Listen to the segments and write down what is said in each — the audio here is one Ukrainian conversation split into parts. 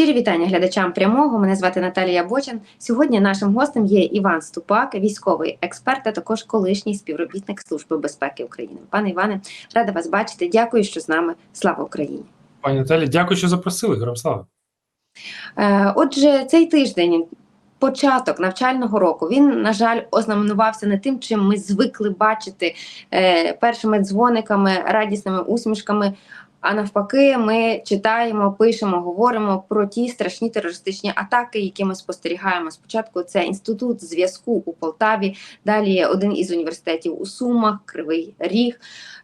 Щирі вітання глядачам прямого. Мене звати Наталія Бочан. Сьогодні нашим гостем є Іван Ступак, військовий експерт, а також колишній співробітник Служби безпеки України. Пане Іване, рада вас бачити. Дякую, що з нами. Слава Україні! Пані Наталі, дякую, що запросили. Героям слава. Е, Отже, цей тиждень. Початок навчального року він, на жаль, ознаменувався не тим, чим ми звикли бачити е, першими дзвониками, радісними усмішками. А навпаки, ми читаємо, пишемо, говоримо про ті страшні терористичні атаки, які ми спостерігаємо. Спочатку це інститут зв'язку у Полтаві, далі один із університетів у Сумах, Кривий Ріг.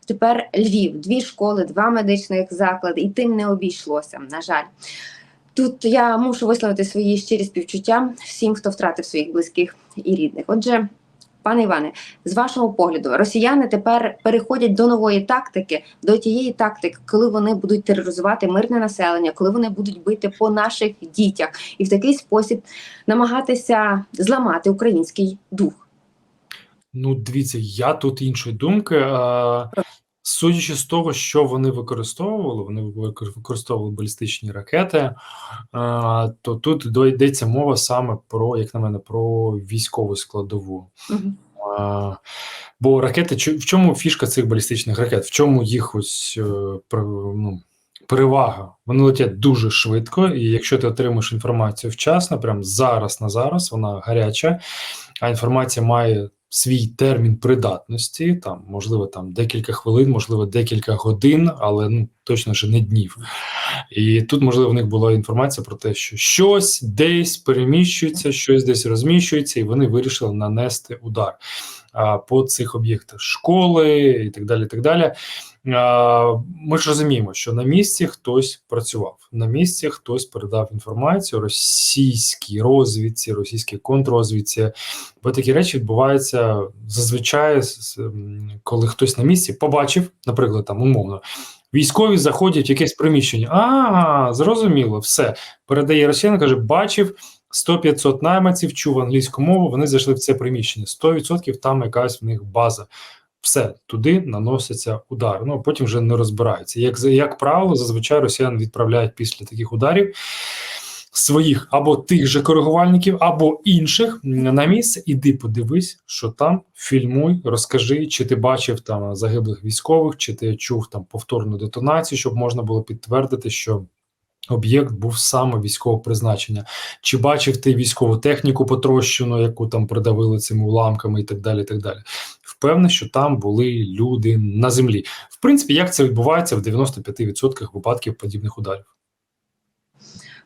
Тепер Львів, дві школи, два медичних заклади, і тим не обійшлося. На жаль. Тут я мушу висловити свої щирі співчуття всім, хто втратив своїх близьких і рідних. Отже, пане Іване, з вашого погляду, росіяни тепер переходять до нової тактики, до тієї тактики, коли вони будуть тероризувати мирне населення, коли вони будуть бити по наших дітях і в такий спосіб намагатися зламати український дух. Ну, дивіться, я тут іншої думки. Судячи з того, що вони використовували, вони використовували балістичні ракети, то тут йдеться мова саме про, як на мене, про військову складову. Угу. Бо ракети, в чому фішка цих балістичних ракет? В чому їх ось ну, перевага? Вони летять дуже швидко, і якщо ти отримаєш інформацію вчасно, прямо зараз на зараз, вона гаряча, а інформація має свій термін придатності, там можливо там декілька хвилин, можливо, декілька годин, але ну точно ж не днів. І тут, можливо, в них була інформація про те, що щось десь переміщується, щось десь розміщується, і вони вирішили нанести удар а, по цих об'єктах школи і так далі. І так далі. Ми ж розуміємо, що на місці хтось працював, на місці хтось передав інформацію російській розвідці, російській контррозвідці, бо такі речі відбуваються зазвичай, коли хтось на місці побачив, наприклад, там умовно. Військові заходять в якесь приміщення. А, зрозуміло, все передає росіян, каже: бачив 100-500 найманців, чув англійську мову. Вони зайшли в це приміщення. 100% там якась в них база все туди наноситься удар. Ну потім вже не розбираються. Як як правило, зазвичай росіяни відправляють після таких ударів своїх або тих же коригувальників, або інших на місце. Іди подивись, що там фільмуй, розкажи, чи ти бачив там загиблих військових, чи ти чув там повторну детонацію, щоб можна було підтвердити, що. Об'єкт був саме військового призначення. Чи бачив ти військову техніку потрощену, яку там продавили цими уламками, і так далі. і так далі. Впевнений, що там були люди на землі. В принципі, як це відбувається в 95% випадків подібних ударів?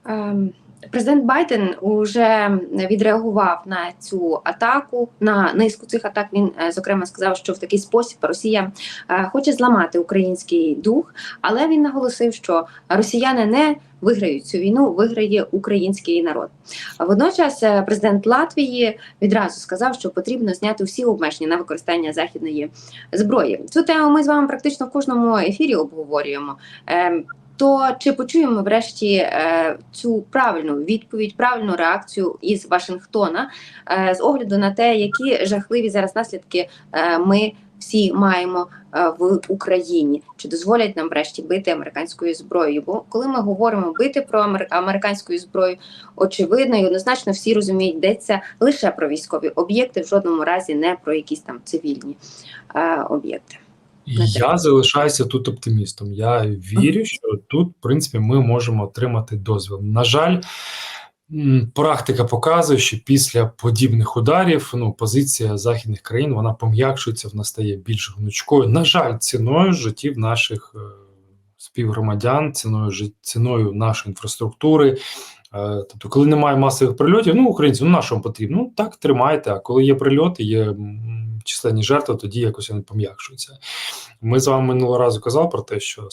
Ем, Президент Байден уже відреагував на цю атаку. На низку цих атак він е, зокрема сказав, що в такий спосіб Росія е, хоче зламати український дух, але він наголосив, що росіяни не виграють цю війну, виграє український народ. Водночас, е, президент Латвії відразу сказав, що потрібно зняти всі обмеження на використання західної зброї. Цю тему ми з вами практично в кожному ефірі обговорюємо. То чи почуємо врешті е, цю правильну відповідь, правильну реакцію із Вашингтона е, з огляду на те, які жахливі зараз наслідки е, ми всі маємо в Україні? Чи дозволять нам врешті бити американською зброєю? Бо коли ми говоримо бити про амер... американською зброєю, очевидно і однозначно всі розуміють, йдеться лише про військові об'єкти, в жодному разі не про якісь там цивільні об'єкти. Я залишаюся тут оптимістом. Я вірю, що тут, в принципі, ми можемо отримати дозвіл. На жаль, практика показує, що після подібних ударів ну, позиція західних країн вона пом'якшується, вона стає більш гнучкою. На жаль, ціною життів наших е, співгромадян, ціною ціною нашої інфраструктури. Е, тобто, коли немає масових прильотів, ну українці, ну на що вам потрібно? Ну так тримайте. А коли є прильоти, є численні жертви, тоді якось вони пом'якшуються. Ми з вами минулого разу казали про те, що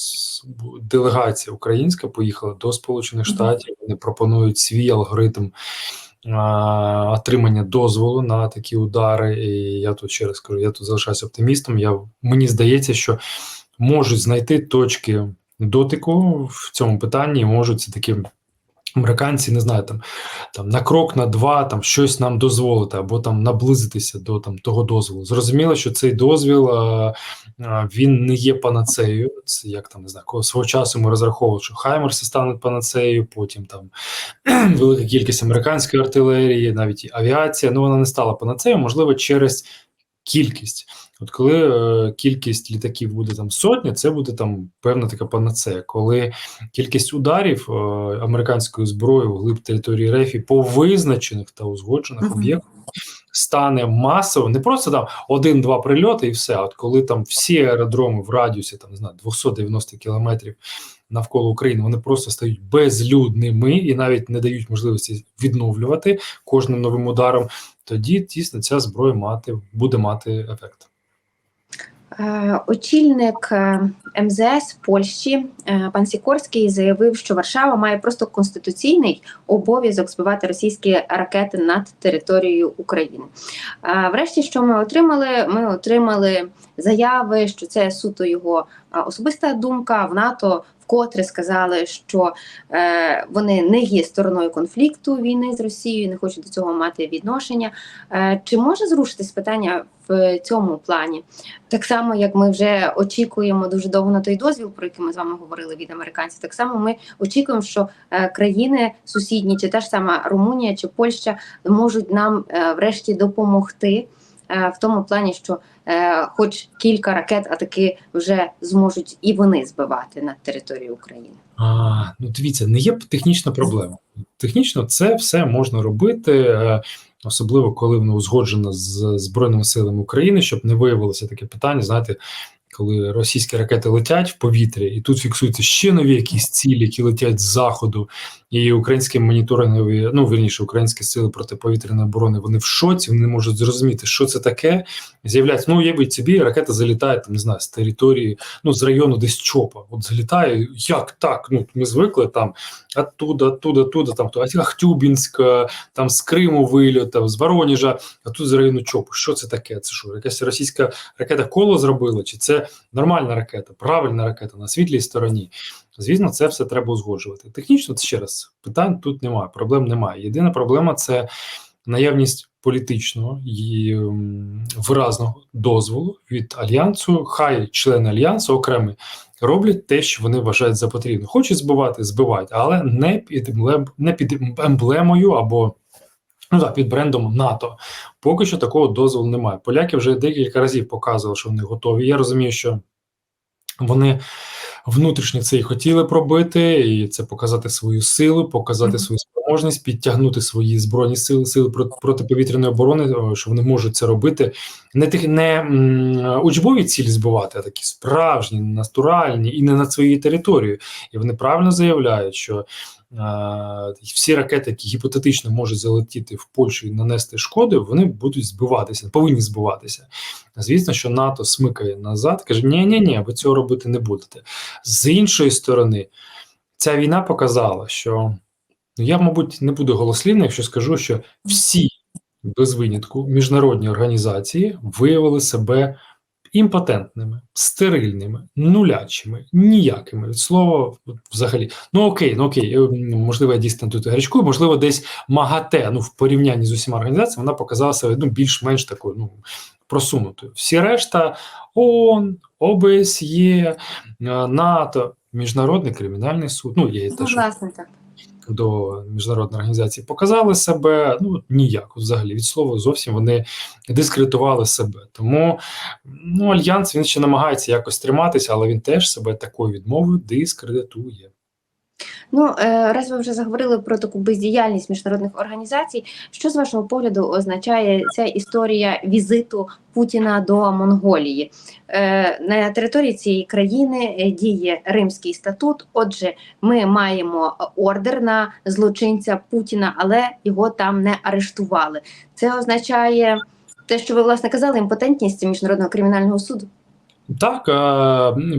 делегація українська поїхала до Сполучених Штатів. Вони пропонують свій алгоритм. Отримання дозволу на такі удари, і я тут ще раз кажу, я тут залишаюся оптимістом. Я мені здається, що можуть знайти точки дотику в цьому питанні, і можуть це таки Американці не знаю, там, там на крок, на два, там щось нам дозволити, або там наблизитися до там того дозволу. Зрозуміло, що цей дозвіл а, а, він не є панацеєю. Це як там не знаю, свого часу ми розраховували, що Хаймерси стануть панацеєю, потім там велика кількість американської артилерії, навіть і авіація. Ну вона не стала панацеєю, можливо, через кількість. От коли е, кількість літаків буде там сотня, це буде там певна така панацея. Коли кількість ударів е, американською зброєю в глиб території РЕФі по визначених та узгоджених Мгм. об'єктах стане масово, не просто там один-два прильоти і все. А от коли там всі аеродроми в радіусі там не знаю 290 кілометрів навколо України, вони просто стають безлюдними і навіть не дають можливості відновлювати кожним новим ударом. Тоді дійсно ця зброя мати буде мати ефект. Е, Очільник е, МЗС Польщі е, пан Сікорський заявив, що Варшава має просто конституційний обов'язок збивати російські ракети над територією України. Врешті, що ми отримали? Ми отримали заяви, що це суто його особиста думка. В НАТО вкотре сказали, що е, вони не є стороною конфлікту війни з Росією, не хочуть до цього мати відношення. Е, Чи може зрушитись питання в цьому плані? Так само, як ми вже очікуємо дуже довго на той дозвіл, про який ми з вами говорили від американців, так само ми очікуємо, що е, країни сусідні, чи та ж сама Румунія чи Польща можуть нам е, врешті допомогти в тому плані, що е, хоч кілька ракет, а таки вже зможуть і вони збивати над територією України. А, ну дивіться, не є технічна проблема. Технічно це все можна робити, е, особливо коли воно узгоджено з Збройними силами України, щоб не виявилося таке питання. Знаєте, коли російські ракети летять в повітрі, і тут фіксуються ще нові якісь цілі, які летять з заходу, і українські моніторингові, ну верніше, українські сили протиповітряної оборони, вони в шоці, вони не можуть зрозуміти, що це таке. З'являється, ну уявіть собі, ракета залітає там, не знаю, з території, ну з району десь чопа. От залітає, як так? Ну ми звикли там оттуда, оттуда, оттуда, там Ахтюбінськ, там з Криму вильот, там, з Воронежа, а тут з району чопу. Що це таке? Це що? Якась російська ракета коло зробила? Чи це нормальна ракета, правильна ракета на світлій стороні? Звісно, це все треба узгоджувати. Технічно, це ще раз питань тут немає, проблем немає. Єдина проблема це наявність політичного і виразного дозволу від альянсу. Хай члени альянсу окремі роблять те, що вони вважають за потрібне. Хочуть збивати, збивають, але не під не під емблемою або ну так, під брендом НАТО. Поки що такого дозволу немає. Поляки вже декілька разів показували, що вони готові. Я розумію, що вони внутрішньо це і хотіли пробити, і це показати свою силу, показати свою спроможність, підтягнути свої збройні сили, сили проти- протиповітряної оборони, що вони можуть це робити. Не тих не учбові цілі збивати, а такі справжні, натуральні і не над своєю територією. І вони правильно заявляють, що е, всі ракети, які гіпотетично можуть залетіти в Польщу і нанести шкоди, вони будуть збиватися, повинні збиватися. Звісно, що НАТО смикає назад, каже: ні, ні, ні, ви цього робити не будете. З іншої сторони, ця війна показала, що ну, я, мабуть, не буду голослівним, якщо скажу, що всі без винятку міжнародні організації виявили себе імпотентними, стерильними, нулячими, ніякими від слова взагалі. Ну окей, ну окей, е, можливо, я дійсно тут гарячкую, можливо, десь МАГАТЕ, ну в порівнянні з усіма організаціями, вона показала себе ну, більш-менш такою, ну просунутою. Всі решта ООН, ОБСЄ, е, НАТО, Міжнародний кримінальний суд. Ну, є те, що власне, так. До міжнародної організації показали себе ну ніяк взагалі від слова зовсім вони дискредитували себе. Тому ну альянс він ще намагається якось триматися, але він теж себе такою відмовою дискредитує. Ну, е, раз ви вже заговорили про таку бездіяльність міжнародних організацій, що з вашого погляду означає ця історія візиту Путіна до Монголії? Е, На території цієї країни е, діє Римський статут. Отже, ми маємо ордер на злочинця Путіна, але його там не арештували. Це означає те, що ви власне казали, імпотентність міжнародного кримінального суду. Так,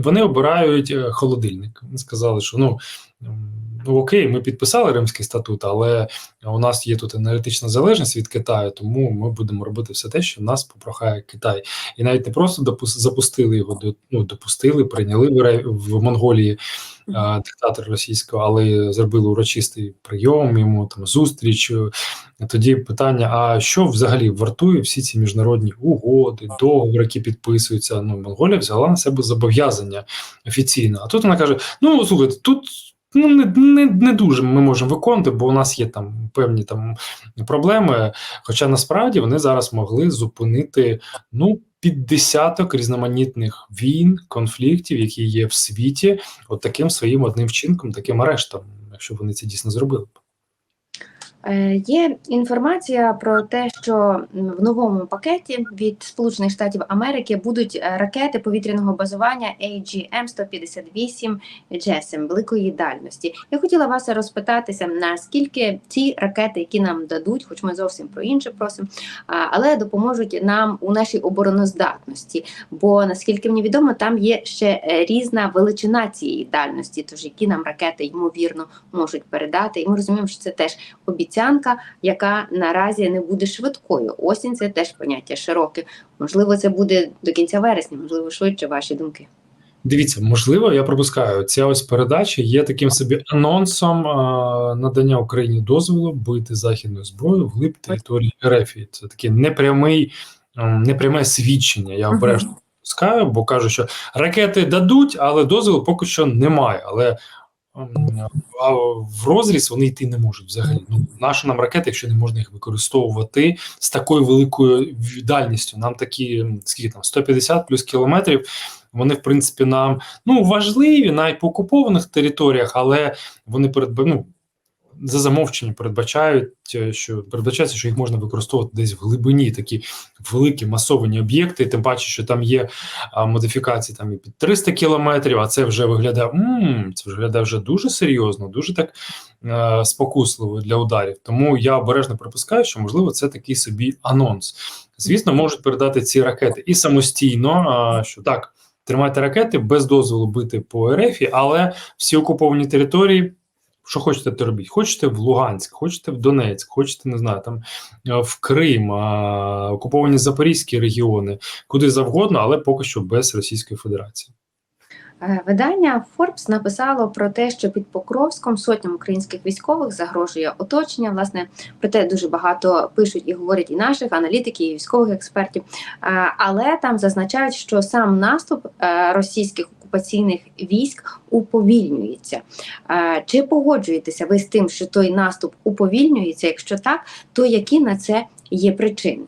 вони обирають холодильник. Вони сказали, що ну. Ну окей, ми підписали Римський статут, але у нас є тут енергетична залежність від Китаю, тому ми будемо робити все те, що нас попрохає Китай. І навіть не просто запустили його до ну, допустили, прийняли в, в Монголії а, диктатор російського, але зробили урочистий прийом йому там зустріч. Тоді питання: а що взагалі вартує всі ці міжнародні угоди, договори, які підписуються? Ну, Монголія взяла на себе зобов'язання офіційно. А тут вона каже: ну слухайте, тут. Ну, не, не, не дуже ми можемо виконувати, бо у нас є там певні там проблеми. Хоча насправді вони зараз могли зупинити ну під десяток різноманітних війн, конфліктів, які є в світі, от таким своїм одним вчинком, таким арештом, якщо вони це дійсно зробили. Е, Є інформація про те, що в новому пакеті від Сполучених Штатів Америки будуть е, ракети повітряного базування AGM-158 JASSM великої дальності. Я хотіла вас розпитатися, наскільки ці ракети, які нам дадуть, хоч ми зовсім про інше просимо, але допоможуть нам у нашій обороноздатності. Бо наскільки мені відомо, там є ще е, різна величина цієї дальності, тож які нам ракети ймовірно можуть передати. І ми розуміємо, що це теж обіцянка, яка наразі не буде швидкою. Осінь це теж поняття широке. Можливо, це буде до кінця вересня, можливо, швидше ваші думки. Дивіться, можливо, я пропускаю. Ця ось передача є таким собі анонсом а, надання Україні дозволу бити західною зброєю в глиб території РФ. Це таке непрямий, непряме свідчення. Я обережно бо кажу, що ракети дадуть, але дозволу поки що немає. Але а в розріз вони йти не можуть взагалі. Ну наші нам ракети, якщо не можна їх використовувати з такою великою дальністю. Нам такі скільки там 150 плюс кілометрів. Вони, в принципі, нам ну важливі навіть по окупованих територіях, але вони передба... за замовченням передбачають, е, що передбачається, що їх можна використовувати десь в глибині такі великі масовані об'єкти. Тим паче, що там є а, модифікації там і під 300 кілометрів. А це вже виглядає м, це вже виглядає вже дуже серйозно, дуже так е, спокусливо для ударів. Тому я обережно припускаю, що можливо це такий собі анонс. Звісно, можуть передати ці ракети і самостійно, а, що так. Тримайте ракети без дозволу бити по РФ, але всі окуповані території, що хочете, то робіть. Хочете в Луганськ, хочете в Донецьк, хочете, не знаю, там е, в Крим, а, окуповані Запорізькі регіони, куди завгодно, але поки що без Російської Федерації. Е, Видання Forbes написало про те, що під Покровськом сотням українських військових загрожує оточення. Власне, про те дуже багато пишуть і говорять і наших аналітиків, і військових експертів. Е, Але там зазначають, що сам наступ російських окупаційних військ уповільнюється. Чи погоджуєтеся ви з тим, що той наступ уповільнюється? Якщо так, то які на це є причини?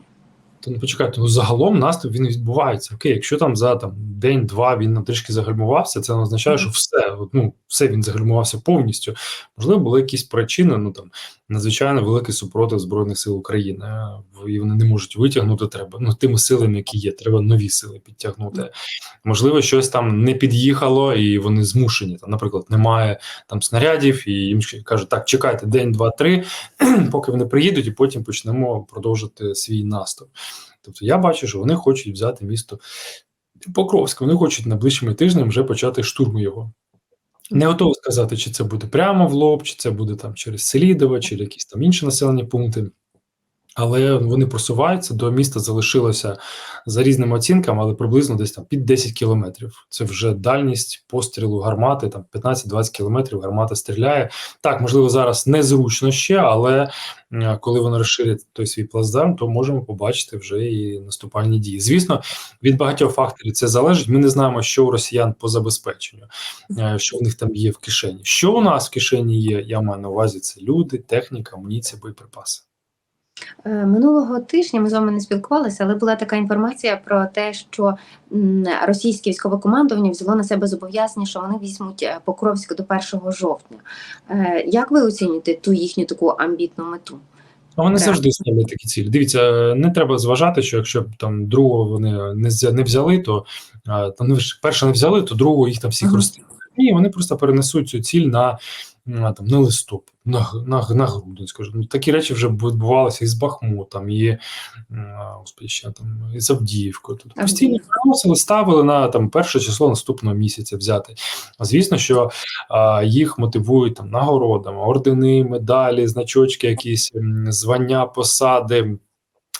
То ну почекайте, ну загалом наступ він відбувається. Окей, якщо там за там день-два він на трішки загальмувався, це не означає, що все ну все він загальмувався повністю. Можливо, були якісь причини. Ну там надзвичайно великий супротив збройних сил України, е, і вони не можуть витягнути. Треба ну тими силами, які є. Треба нові сили підтягнути. Можливо, щось там не під'їхало, і вони змушені. Там, наприклад, немає там снарядів, і їм кажуть, так чекайте день, два, три, поки вони приїдуть, і потім почнемо продовжити свій наступ. Тобто я бачу, що вони хочуть взяти місто Покровськ, вони хочуть найближчими тижнями вже почати штурм його. Не готовий сказати, чи це буде прямо в лоб, чи це буде там через Селідова, чи якісь там інші населені пункти. Але вони просуваються до міста залишилося за різними оцінками, але приблизно десь там під 10 кілометрів. Це вже дальність пострілу гармати, там 15-20 кілометрів гармата стріляє. Так, можливо, зараз незручно ще, але коли вони розширять той свій плацдарм, то можемо побачити вже і наступальні дії. Звісно, від багатьох факторів це залежить. Ми не знаємо, що у росіян по забезпеченню, е, що в них там є в кишені. Що у нас в кишені є, я маю на увазі це люди, техніка, амуніція, боєприпаси. Е, Минулого тижня ми з вами не спілкувалися, але була така інформація про те, що російське військове командування взяло на себе зобов'язання, що вони візьмуть е, Покровськ до 1 жовтня. Е, Як ви оцінюєте ту їхню таку амбітну мету? А вони Так. завжди ставлять такі цілі. Дивіться, не треба зважати, що якщо б там другого вони не взяли, то там перше не взяли, то другого їх там всіх Мгм. розстріляли. Ні, вони просто перенесуть цю ціль на м, там, на листопад, на, на, на грудень, скажімо. Ну, такі речі вже відбувалися і з Бахмутом, і, господи, ще там, і з Авдіївкою. Тут постійно переносили, ставили на там, перше число наступного місяця взяти. Звісно, що а, їх мотивують там нагородами, ордени, медалі, значочки, якісь звання, посади.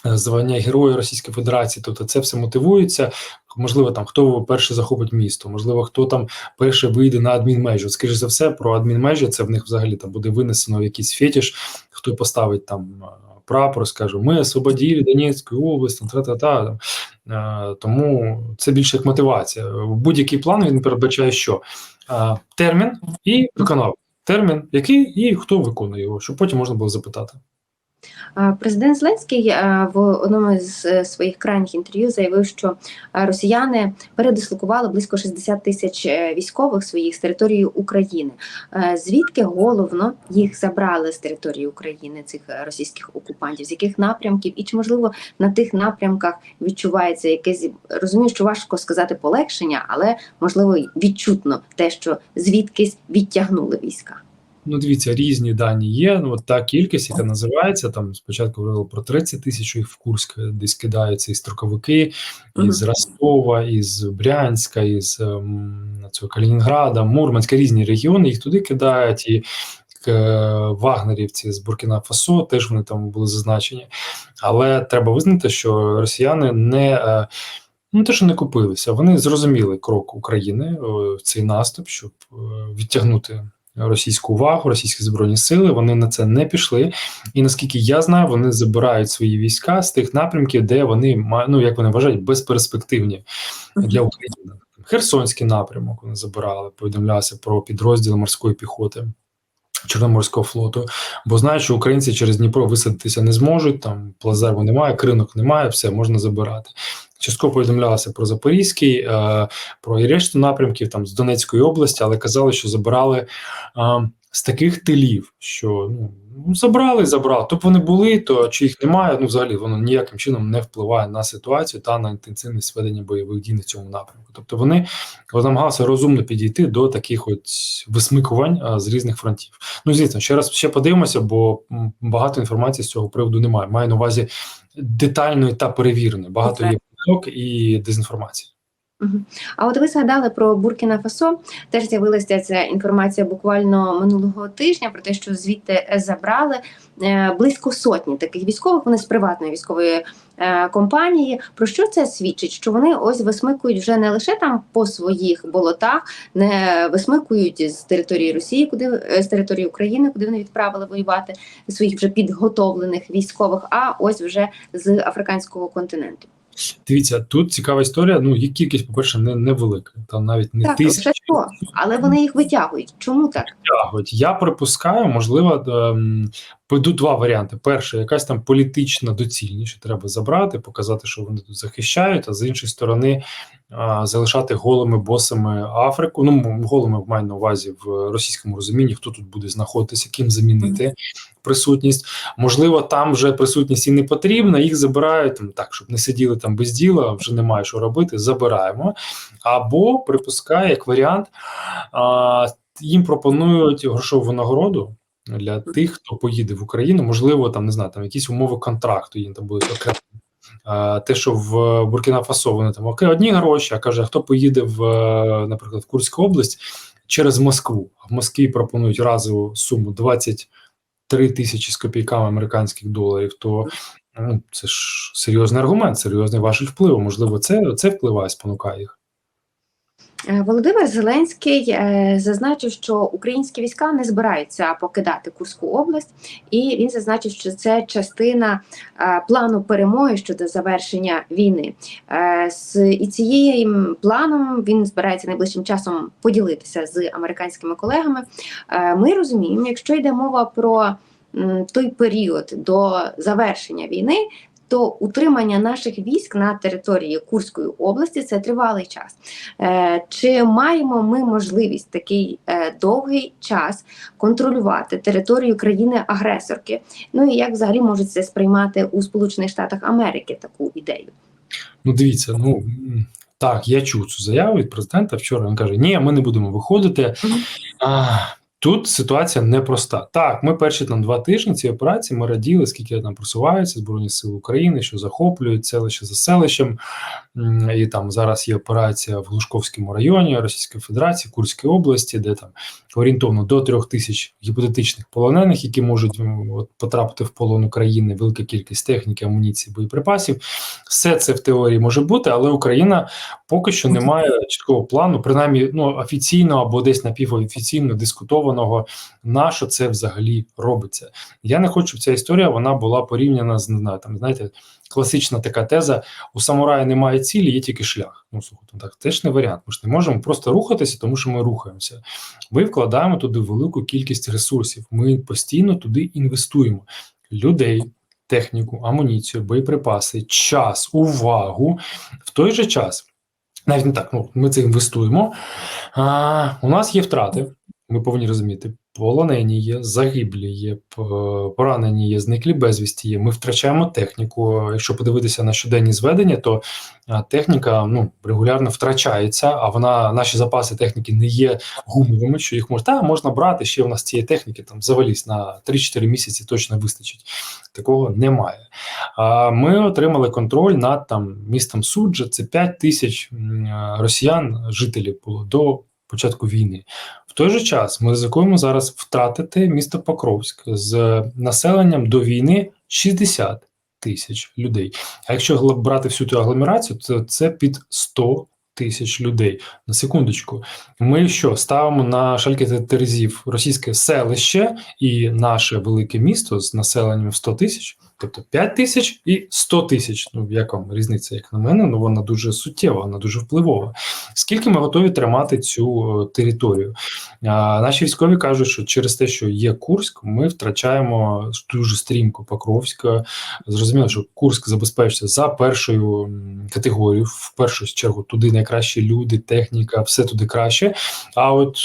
Звання Героя Російської Федерації, тобто це все мотивується. Можливо, там хто перший захопить місто, можливо, хто там перший вийде на адмінмежу. Скоріше за все, про адмінмежі це в них взагалі там буде винесено якийсь фетіш, хто поставить там е, прапор, скаже: Ми освободили Донецьку область, там, тра-та-та. Е, Тому це більше як мотивація. Будь-який план він передбачає, що Е, термін і виконав термін, який і хто виконує його, щоб потім можна було запитати. Президент Зеленський е, в одному з е, своїх крайніх інтерв'ю заявив, що е, росіяни передислокували близько 60 тисяч військових своїх з території України. Звідки головно їх забрали з території України, цих російських окупантів, з яких напрямків, і чи можливо на тих напрямках відчувається якесь розумію, що важко сказати полегшення, але можливо відчутно те, що звідкись відтягнули війська. Ну, дивіться, різні дані є. Ну, от та кількість, яка називається, там спочатку говорили про 30 тисяч, їх в Курськ десь кидаються і строковики, із Ростова, із Брянська, із ем, цього Калінінграда, Мурманська, різні регіони, їх туди кидають. І вагнерівці з Буркіна Фасо теж вони там були зазначені. Але треба визнати, що росіяни не. е, Ну, те, що не купилися, вони зрозуміли крок України е, в цей наступ, щоб е, відтягнути російську увагу, російські збройні сили. Вони на це не пішли. І наскільки я знаю, вони забирають свої війська з тих напрямків, де вони ну як вони вважають, безперспективні для України. Херсонський напрямок вони забирали, повідомлялося про підрозділи морської піхоти. Чорноморського флоту, бо знають, що українці через Дніпро висадитися не зможуть. Там плазеру немає, кринок немає, все можна забирати. Частково повідомлялося про Запорізький, е, про і решту напрямків там з Донецької області, але казали, що забирали е, з таких тилів, що ну, ну забрали, забрали. Тобто вони були, то чи їх немає, ну взагалі воно ніяким чином не впливає на ситуацію та на інтенсивність ведення бойових дій на цьому напрямку. Тобто вони намагалися розумно підійти до таких от висмикувань а, з різних фронтів. Ну, звісно, ще раз ще подивимося, бо багато інформації з цього приводу немає. Маю на увазі детальної та перевіреної. Багато є помилок і дезінформації. А от ви згадали про Буркіна Фасо. Теж з'явилася ця інформація буквально минулого тижня про те, що звідти забрали е, близько сотні таких військових. Вони з приватної військової е, компанії. Про що це свідчить? Що вони ось висмикують вже не лише там по своїх болотах, не висмикують з території Росії, куди е, з території України, куди вони відправили воювати своїх вже підготовлених військових, а ось вже з африканського континенту. Дивіться, тут цікава історія. Ну, їх кількість, по-перше, не невелика. Там навіть не Так, тисячі. Це але вони їх витягують. Чому так? Витягують. я припускаю, можливо, пойдуть два варіанти. Перше, якась там політична доцільність, що треба забрати, показати, що вони тут захищають, а з іншої сторони а, залишати голими босами Африку. Ну, голими маю на увазі в російському розумінні, хто тут буде знаходитися, ким замінити присутність. Можливо, там вже присутність і не потрібна, їх забирають там так, щоб не сиділи там без діла, вже немає що робити. Забираємо. Або припускаю як варіант. А, їм пропонують грошову нагороду для тих, хто поїде в Україну. Можливо, там не знаю, там якісь умови контракту їм там будуть окремо. Те, що в Буркіна Фасо вони там окей, одні гроші, а каже, хто поїде в, е, наприклад, в Курську область через Москву. В Москві пропонують разову суму 23 тисячі з копійками американських доларів. То ну, це ж серйозний аргумент, серйозний важіль впливу. Можливо, це, це впливає, спонукає їх. Е, Володимир Зеленський е, зазначив, що українські війська не збираються покидати Курську область, і він зазначив, що це частина е, плану перемоги щодо завершення війни. З і цією планом він збирається найближчим часом поділитися з американськими колегами. Ми розуміємо, якщо йде мова про той період до завершення війни. То утримання наших військ на території Курської області це тривалий час. Е, Чи маємо ми можливість такий е, довгий час контролювати територію країни-агресорки? Ну і як взагалі можуть це сприймати у Сполучених Штатах Америки таку ідею? Ну, дивіться, ну так, я чув цю заяву від президента вчора. Він каже: Ні, ми не будемо виходити. А, Тут ситуація непроста. Так, ми перші там два тижні цієї операції ми раділи, скільки там просуваються Збройні Сили України, що захоплюють селище за селищем. І там зараз є операція в Глушковському районі Російської Федерації, Курській області, де там орієнтовно до трьох тисяч гіпотетичних полонених, які можуть от, потрапити в полон України, велика кількість техніки, амуніції, боєприпасів. Все це в теорії може бути, але Україна поки що не має чіткого плану, принаймні ну, офіційно або десь напівофіційно дискутованого, на що це взагалі робиться. Я не хочу, щоб ця історія вона була порівняна з не знаю, там, знаєте, класична така теза: у самурая немає цілі, є тільки шлях. Ну, слухайте, так теж не варіант. Ми ж не можемо просто рухатися, тому що ми рухаємося. Ми вкладаємо туди велику кількість ресурсів. Ми постійно туди інвестуємо людей. Техніку, амуніцію, боєприпаси, час, увагу в той же час. Навіть не так, ну ми це інвестуємо. А, у нас є втрати. Ми повинні розуміти, полонені є, загиблі є, поранені є, зниклі безвісті є. Ми втрачаємо техніку. Якщо подивитися на щоденні зведення, то техніка ну регулярно втрачається, а вона наші запаси техніки не є гумовими, що їх можна та можна брати. Ще у нас цієї техніки там заваліз на 3-4 місяці точно вистачить. Такого немає. А ми отримали контроль над там містом Суджа. Це 5 тисяч росіян, жителів було до початку війни. В той же час ми ризикуємо зараз втратити місто Покровськ з населенням до війни 60 тисяч людей. А якщо брати всю ту агломерацію, то це під 100 тисяч людей. На секундочку, ми що ставимо на шальки терезів російське селище і наше велике місто з населенням в 100 тисяч, тобто 5 тисяч і 100 тисяч. Ну як вам різниця, як на мене? Ну вона дуже суттєва, вона дуже впливова. Скільки ми готові тримати цю е, територію? А, наші військові кажуть, що через те, що є Курськ, ми втрачаємо дуже стрімко Покровська. Зрозуміло, що Курськ забезпечиться за першою категорією. В першу чергу туди найкращі люди, техніка, все туди краще. А от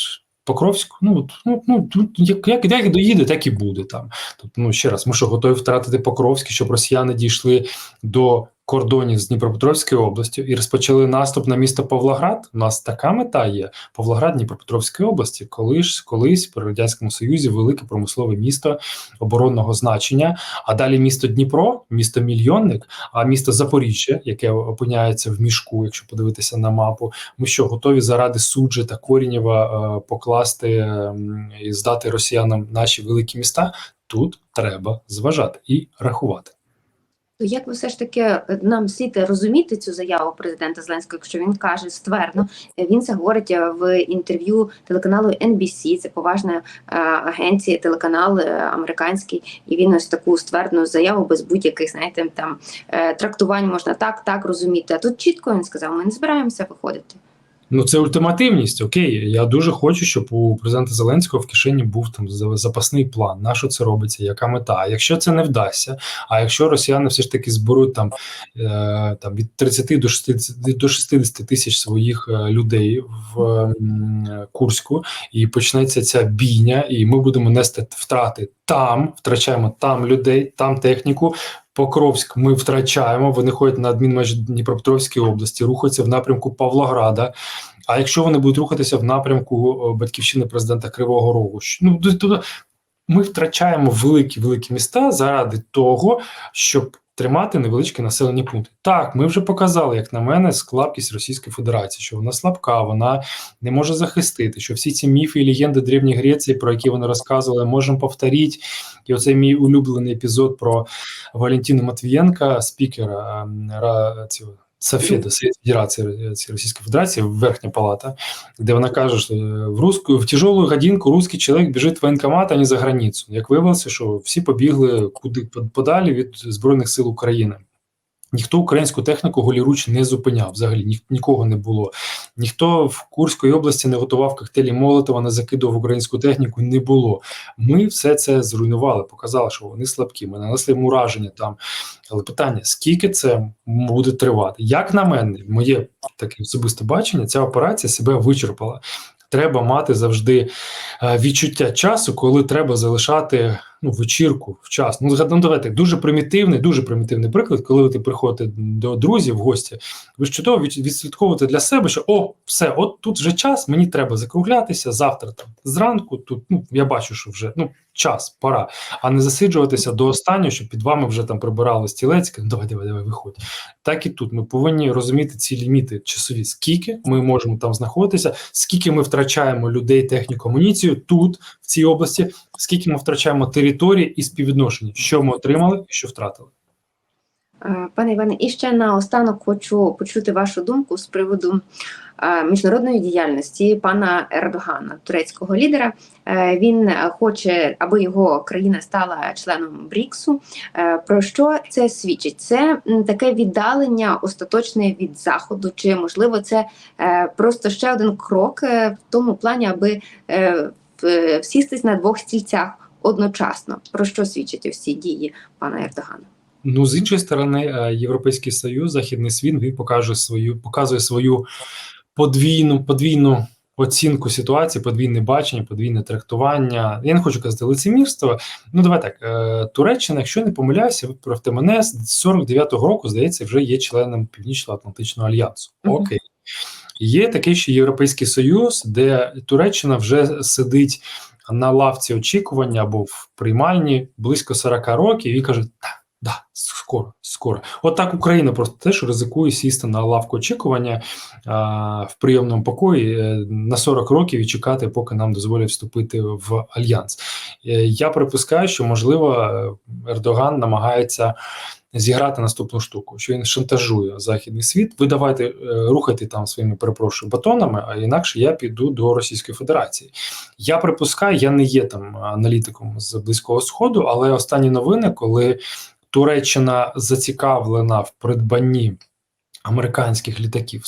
Покровськ, ну от, ну, ну як, як, як доїде, так і буде там. Тобто, ну ще раз, ми що готові втратити Покровський, щоб росіяни дійшли до кордонів з Дніпропетровською областю і розпочали наступ на місто Павлоград. У нас така мета є. Павлоград Дніпропетровської області, коли ж колись при радянському союзі велике промислове місто оборонного значення. А далі місто Дніпро, місто мільйонник, а місто Запоріжжя, яке опиняється в мішку, якщо подивитися на мапу. Ми що готові заради суджі та Корінєва е, покласти е, і здати росіянам наші великі міста? Тут треба зважати і рахувати. То як ви все ж таки е, нам слід розуміти цю заяву президента Зеленського, якщо він каже ствердно, е, він це говорить е, в інтерв'ю телеканалу NBC, це поважна агенція, телеканал американський, і він ось таку ствердну заяву без будь-яких, знаєте, там трактувань можна так, так розуміти. А тут чітко він сказав: ми не збираємося виходити. Ну, це ультимативність. Окей, я дуже хочу, щоб у президента Зеленського в кишені був там запасний план. На що це робиться? Яка мета? А якщо це не вдасться, а якщо росіяни все ж таки зберуть там, е, там від 30 до 60, до 60 тисяч своїх е, людей в м, Курську, і почнеться ця бійня, і ми будемо нести втрати там, втрачаємо там людей, там техніку. Покровськ ми втрачаємо. Вони ходять на адмінмеж Дніпропетровської області, рухаються в напрямку Павлограда. А якщо вони будуть рухатися в напрямку батьківщини президента Кривого Рогу, ну тобто ми втрачаємо великі великі міста заради того, щоб тримати невеличкі населені пункти. Так, ми вже показали, як на мене, слабкість Російської Федерації, що вона слабка, вона не може захистити, що всі ці міфи і легенди Древньої Греції, про які вони розказували, можемо повторити. І оцей мій улюблений епізод про Валентину Матвієнка, спікера ем, цього Софеда, Совет Федерації Ро- ці Російської Федерації, Верхня Палата, де вона каже, що е, в русську в тяжелу годинку русський чоловік біжить в воєнкомат, а не за границю. Як виявилося, що всі побігли куди подалі від Збройних сил України. Ніхто українську техніку голіруч не зупиняв. Взагалі ні, нікого не було. Ніхто в Курської області не готував коктейлі Молотова, не закидував українську техніку. Не було. Ми все це зруйнували, показали, що вони слабкі. Ми нанесли їм ураження там. Але питання: скільки це буде тривати? Як на мене, моє таке особисте бачення, ця операція себе вичерпала. Треба мати завжди е, відчуття часу, коли треба залишати ну, вечірку в час. Ну, ну, давайте дуже примітивний, дуже примітивний приклад, коли ти приходите до друзів в гості, ви ж чудово відслідковуєте для себе, що о, все, от тут вже час, мені треба закруглятися завтра там зранку. Тут ну я бачу, що вже ну час, пора, а не засиджуватися до останнього, щоб під вами вже там прибирали стілець. Ну, давай, давай, давай, виходь. Так і тут ми повинні розуміти ці ліміти часові, скільки ми можемо там знаходитися, скільки ми втрачаємо людей, техніку, амуніцію тут, цій області, скільки ми втрачаємо території і співвідношення, що ми отримали і що втратили. Е, Пане Іване, і ще наостанок хочу почути вашу думку з приводу е, міжнародної діяльності пана Ердогана, турецького лідера. Е, Він хоче, аби його країна стала членом БРІКСу. Про що це свідчить? Це таке віддалення остаточне від заходу, чи можливо це просто ще один крок в тому плані, аби всістись на двох стільцях одночасно. Про що свідчать ці дії пана Ердогана? Ну з іншої сторони, е, Європейський Союз, Західний світ він покаже свою, показує свою подвійну подвійну оцінку ситуації, подвійне бачення, подвійне трактування. Я не хочу казати лицемірство. Ну давай так. е, Туреччина, якщо не помиляюся, виправте мене з 49-го року, здається, вже є членом Північно-Атлантичного альянсу. Окей. Є такий ще Європейський Союз, де Туреччина вже сидить на лавці очікування або в приймальні близько 40 років і каже: так, да, скоро, скоро. От так Україна просто теж ризикує сісти на лавку очікування а, в прийомному покої е, на 40 років і чекати, поки нам дозволять вступити в альянс. Е, Я припускаю, що можливо Ердоган намагається. Зіграти наступну штуку, що він шантажує західний світ. Ви давайте е, рухайте там своїми перепрошую батонами, а інакше я піду до Російської Федерації. Я припускаю, я не є там аналітиком з близького сходу, але останні новини, коли Туреччина зацікавлена в придбанні американських літаків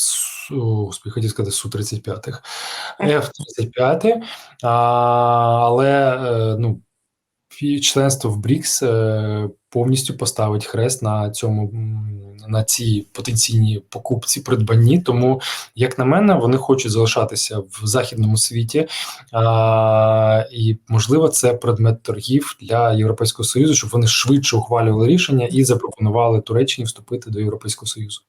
господи, хотів сказати су 35 F-35, а, але е, ну. І Членство в БРІКС е, повністю поставить хрест на цьому на цій потенційній покупці придбанні. Тому, як на мене, вони хочуть залишатися в західному світі, а, і можливо, це предмет торгів для Європейського союзу, щоб вони швидше ухвалювали рішення і запропонували Туреччині вступити до Європейського союзу.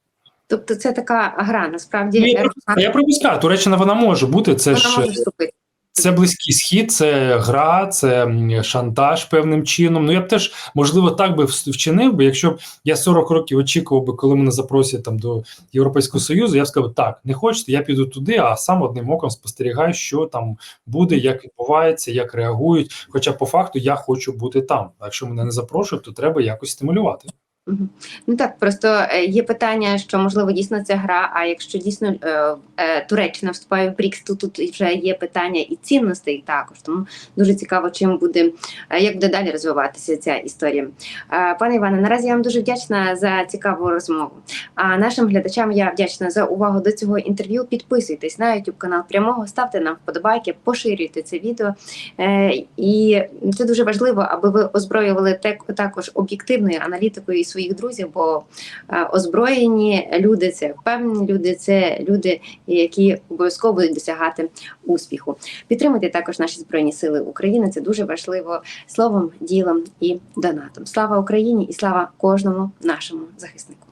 Тобто це така гра, насправді я, Ердоган, я припускаю, Туреччина вона може бути. Це вона ж може вступити. Це близький схід, це гра, це шантаж певним чином. Ну я б теж можливо так би вчинив би, якщо б я 40 років очікував би, коли мене запросять там до Європейського союзу. Я б сказав, так не хочете, я піду туди, а сам одним оком спостерігаю, що там буде, як відбувається, як реагують. Хоча по факту я хочу бути там. Якщо мене не запрошують, то треба якось стимулювати. Ну так, просто е, є питання, що можливо дійсно це гра. А якщо дійсно е, е, Туреччина вступає в БРІКС, то тут вже є питання і цінностей також. Тому дуже цікаво, чим буде як буде далі розвиватися ця історія. Пане Іване, наразі я вам дуже вдячна за цікаву розмову. А нашим глядачам я вдячна за увагу до цього інтерв'ю. Підписуйтесь на YouTube канал прямого, ставте нам вподобайки, поширюйте це відео. І це дуже важливо, аби ви озброювали також об'єктивною аналітикою і своїх друзів, бо е, озброєні люди це впевнені люди, це люди, які обов'язково будуть досягати успіху. Підтримати також наші збройні сили України. Це дуже важливо словом, ділом і донатом. Слава Україні і слава кожному нашому захиснику.